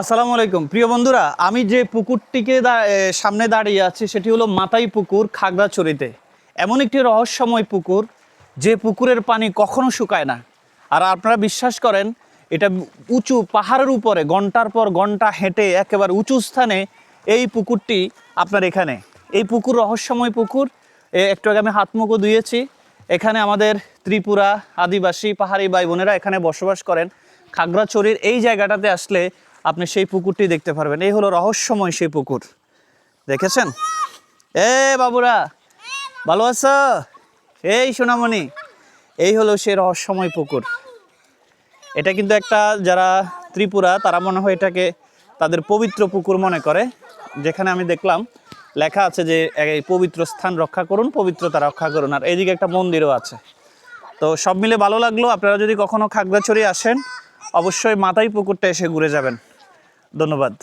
আসসালামু আলাইকুম। প্রিয় বন্ধুরা, আমি যে পুকুরটিকে সামনে দাঁড়িয়ে আছি, সেটি হলো মাতাই পুকুর, খাগড়াছড়িতে। এমন একটি রহস্যময় পুকুর, যে পুকুরের পানি কখনো শুকায় না। আর আপনারা বিশ্বাস করেন, এটা উঁচু পাহাড়ের উপরে, ঘণ্টার পর ঘণ্টা হেঁটে একেবারে উঁচু স্থানে এই পুকুরটি আপনার এখানে। এই পুকুর রহস্যময় পুকুর একটু আগে আমি হাত মুখও ধুয়েছি। এখানে আমাদের ত্রিপুরা, আদিবাসী, পাহাড়ি ভাই বোনেরা এখানে বসবাস করেন। খাগড়াছড়ির এই জায়গাটাতে আসলে আপনি সেই পুকুরটি দেখতে পারবেন। এই হলো রহস্যময় সেই পুকুর। দেখেছেন? এ বাবুরা, ভালো আছো? এই সোনামণি, এই হলো সেই রহস্যময় পুকুর। এটা কিন্তু একটা, যারা ত্রিপুরা, তারা মনে হয় এটাকে তাদের পবিত্র পুকুর মনে করে। যেখানে আমি দেখলাম, লেখা আছে যে, এই পবিত্র স্থান রক্ষা করুন, পবিত্রতা রক্ষা করুন। আর এইদিকে একটা মন্দিরও আছে। তো সব মিলে ভালো লাগল। আপনারা যদি কখনো খাগড়াছড়ি আসেন, অবশ্যই মাথায় পুকুরটা এসে ঘুরে যাবেন। ধন্যবাদ।